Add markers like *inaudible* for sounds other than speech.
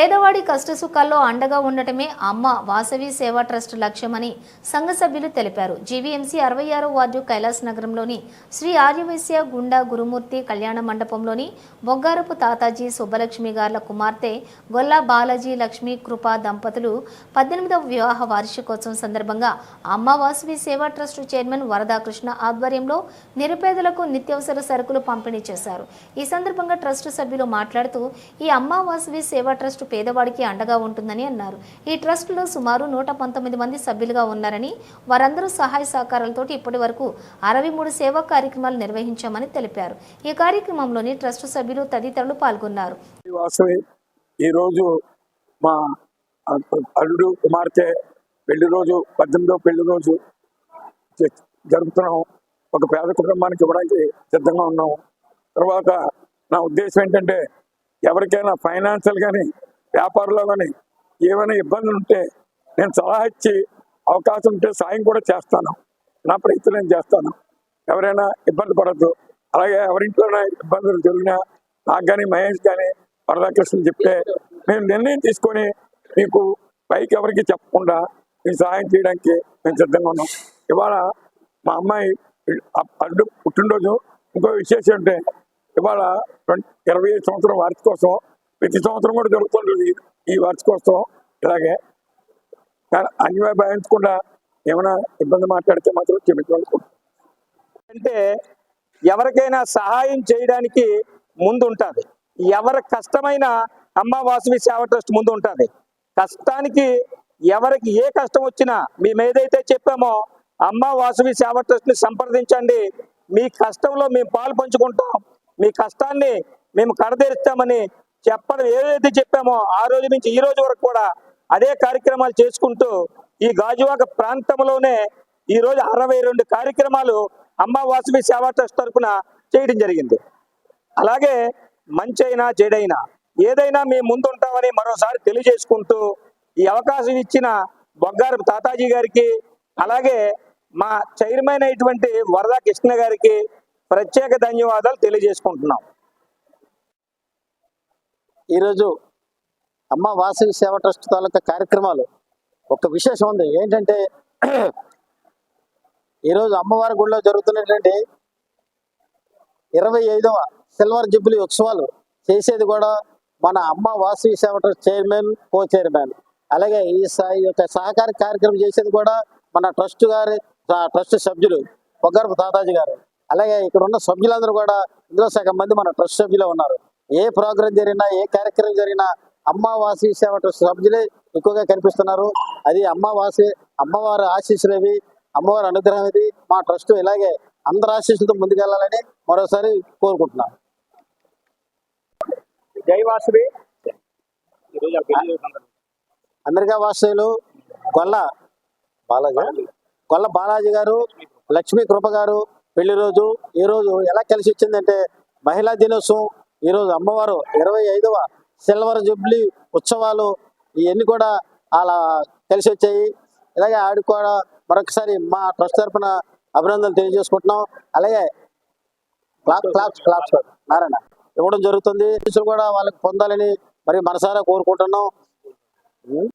పేదవాడి కష్టసుఖాల్లో అండగా ఉండటమే అమ్మ వాసవి సేవా ట్రస్ట్ లక్ష్యమని సంఘ సభ్యులు తెలిపారు. జీవీఎంసీ అరవై ఆరో వార్డు కైలాస్ నగరంలోని శ్రీ ఆర్యవైశ్య గుండా గురుమూర్తి కళ్యాణ మండపంలోని బొగ్గారపు తాతాజీ సుబ్బలక్ష్మి గార్ల కుమార్తె గొల్లా బాలాజీ లక్ష్మీ కృపా దంపతులు పద్దెనిమిదవ వివాహ వార్షికోత్సవం సందర్భంగా అమ్మ వాసవి సేవా ట్రస్ట్ చైర్మన్ వరదాకృష్ణ ఆధ్వర్యంలో నిరుపేదలకు నిత్యావసర సరుకులు పంపిణీ చేశారు. ఈ సందర్భంగా ట్రస్ట్ సభ్యులు మాట్లాడుతూ ఈ అమ్మ వాసవి సేవా ట్రస్ట్ పేదవాడికి అండగా ఉంటుందని అన్నారు. ఈ ట్రస్టులో సుమారు నూట పంతొమ్మిది మంది సభ్యులుగా ఉన్నారని వారందరూ సహాయ సహకారాలతోటి ఇప్పటి వరకు అరవై మూడు సేవా కార్యక్రమాలు నిర్వహించామని తెలిపారు. ఈ కార్యక్రమంలోని ట్రస్ట్ సభ్యులు తదితరులు పాల్గొన్నారు. ఈరోజు మా అల్లుడు కుమార్తె పెళ్ళి రోజు పద్దెనిమిదో పెళ్ళి రోజు జరుపుతున్నాం ఒక పేద కుటుంబానికి ఇవ్వడానికి సిద్ధంగా ఉన్నాం తర్వాత నా ఉద్దేశం ఏంటంటే ఎవరికైనా ఫైనాన్షియల్ కానీ వ్యాపారంలో కానీ ఏమైనా ఇబ్బందులు ఉంటే నేను సలహా ఇచ్చి అవకాశం ఉంటే సాయం కూడా చేస్తాను. నా ప్రయత్నం నేను చేస్తాను. ఎవరైనా ఇబ్బంది పడద్దు. అలాగే ఎవరింట్లోనే ఇబ్బందులు జరిగినా నాకు కానీ మహేష్ కానీ వరదాకృష్ణ చెప్తే మేము నిర్ణయం తీసుకొని మీకు పైకి ఎవరికి చెప్పకుండా మీకు సహాయం చేయడానికి మేము సిద్ధంగా ఉన్నాం ఇవాళ మా అమ్మాయి అడ్డు పుట్టినరోజు. ఇంకో విశేషం అంటే ఇవాళ ట్వంటీ ఇరవై ఐదు సంవత్సరం కోసం ప్రతి సంవత్సరం కూడా జరుగుతుంది ఈ- వార్షికోత్సవం. ఇలాగే. కానీ అన్యాయ భావించకుండా ఏమైనా ఇబ్బంది మాట్లాడితే మాత్రం క్షమించుకోవాలి అంటే ఎవరికైనా సహాయం చేయడానికి ముందు ఉంటుంది ఎవరి కష్టమైన అమ్మ వాసవి సేవ ట్రస్ట్ ముందు ఉంటుంది కష్టానికి ఎవరికి ఏ కష్టం వచ్చినా మేము ఏదైతే చెప్పామో అమ్మ వాసవి సేవ ట్రస్ట్ని సంప్రదించండి. మీ కష్టంలో మేము పాలు పంచుకుంటాం. మీ కష్టాన్ని మేము కడతీరుస్తామని చెప్పడం ఏదైతే చెప్పామో ఆ రోజు నుంచి ఈ రోజు వరకు కూడా అదే కార్యక్రమాలు చేసుకుంటూ ఈ గాజువాక ప్రాంతంలోనే ఈ రోజు అరవై రెండు కార్యక్రమాలు అమ్మ వాసవి సేవా ట్రస్ట్ తరపున చేయడం జరిగింది. అలాగే మంచైనా చెడైనా ఏదైనా మేము ముందుంటామని మరోసారి తెలియజేసుకుంటూ ఈ అవకాశం ఇచ్చిన బొగ్గారు తాతాజీ గారికి అలాగే మా చైర్మన్ అయినటువంటి వరదా కృష్ణ గారికి ప్రత్యేక ధన్యవాదాలు తెలియజేసుకుంటున్నాం. ఈరోజు అమ్మ వాసవి సేవ ట్రస్ట్ తాలూకా కార్యక్రమాలు ఒక విశేషం ఉంది. ఏంటంటే *clears throat* ఈరోజు అమ్మవారి గుడిలో జరుగుతున్నటువంటి ఇరవై ఐదవ సిల్వర్ జూబ్లీ ఉత్సవాలు చేసేది కూడా మన అమ్మ వాసవి సేవ ట్రస్ట్ చైర్మన్ కో చైర్మన్ అలాగే ఈ స- ఈ యొక్క సహకార కార్యక్రమం చేసేది కూడా మన ట్రస్ట్ గారి ట్రస్ట్ సభ్యులు పొగ్గరపు తాతాజీ గారు. అలాగే ఇక్కడ ఉన్న సభ్యులందరూ కూడా ఇందులో సగం మంది మన ట్రస్ట్ సభ్యులే ఉన్నారు. ఏ ప్రోగ్రాం జరిగినా ఏ కార్యక్రమం జరిగినా అమ్మ వాసి సేవ ట్రస్ట్ సభ్యులే ఎక్కువగా కనిపిస్తున్నారు. అది అమ్మ వాసి అమ్మవారి ఆశీస్సులు ఇవి అమ్మవారి అనుగ్రహం ఇది. మా ట్రస్ట్ ఇలాగే అందరి ఆశీస్సులతో ముందుకెళ్ళాలని మరోసారి కోరుకుంటున్నాను. జై వాసవి. అమెరికా వాస్తవ్యులు గొల్ల బాలాజీ. గొల్ల బాలాజీ గారు లక్ష్మీ కృప గారు పెళ్ళి రోజు ఈ రోజు ఎలా కలిసి వచ్చిందంటే మహిళా దినోత్సవం ఈ రోజు అమ్మవారు ఇరవై ఐదవ సిల్వర్ జూబ్లీ ఉత్సవాలు ఇవన్నీ కూడా అలా కలిసి వచ్చాయి. ఇలాగే ఆవిడ కూడా మరొకసారి మా ట్రస్ట్ తరఫున అభినందనలు తెలియజేసుకుంటున్నాం. అలాగే క్లాప్ క్లాప్స్ క్లాప్స్ నారాయణ. ఇవ్వడం జరుగుతుంది. కూడా వాళ్ళకి పొందాలని మరి మనసారా కోరుకుంటున్నాం.